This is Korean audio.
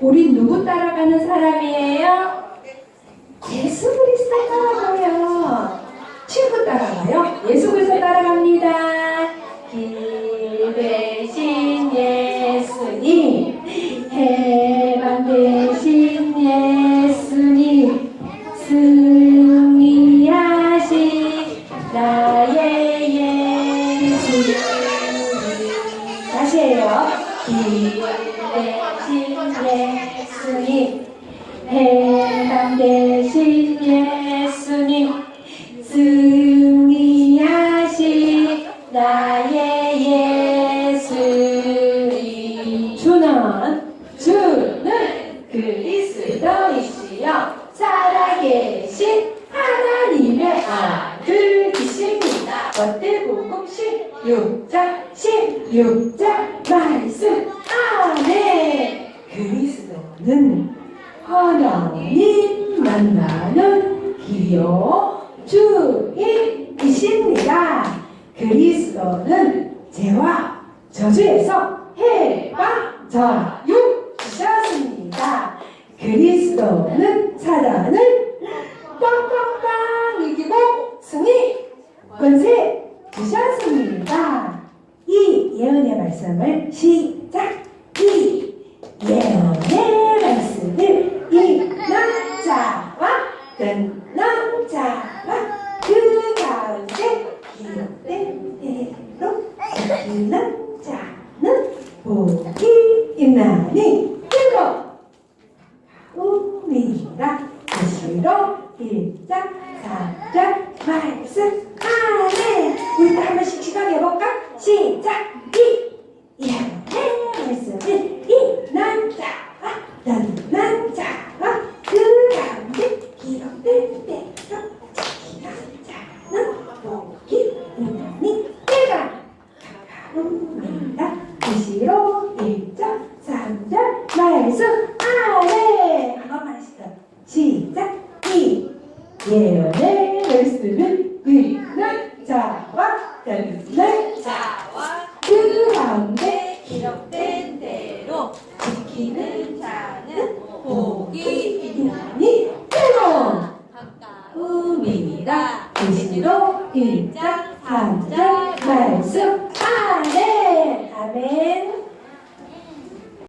우리 누구 따라가는 사람이에요? 예수 그리스도 따라가요. 친구 따라가요. 예수 그리스도 따라갑니다. 길 대신 예수님, 해방 대신 예수님, 승리하신 나의 예수님. 다시 해요. 길 대신 예수님, 해방 대신 예수님, 승리하신 나의 예수님. 주는, 주는 그리스도이시여 살아계신 하나님의 아들이십니다. 마태복음 16장 16장 말씀 아멘 그리스도는 하나님 만나는 기요 주인이십니다. 그리스도는 죄와 저주에서 해방 자유 주셨습니다. 그리스도는 사단을 빵빵빵 이기고 승리 권세 주셨습니다. 이 예언의 말씀을 시작. 이 예언의 말씀을 이 남자와 뜬 남자와 그 가운데 기록된 대로 지키는 자는 복이 있나니 이거 우리가 다시로 1장 4장 말씀 안에 우리 다 한 번씩 시작해 볼까? 시작 이 예언의 말씀을 이 남자와 난 남자와 그 가운데 기록된 대로 지키는 자는 복이 있나니 내가 가까웁니다 다시로 1장 3장 말씀? 안에 한 번만 시작 시작. 이. 예언의 말씀을 믿는 자와 듣는 자와 그 가운데 기록된 대로 지키는 자는 복이 있나니 때론 가까움이라 음이라. 계시로 1장 3장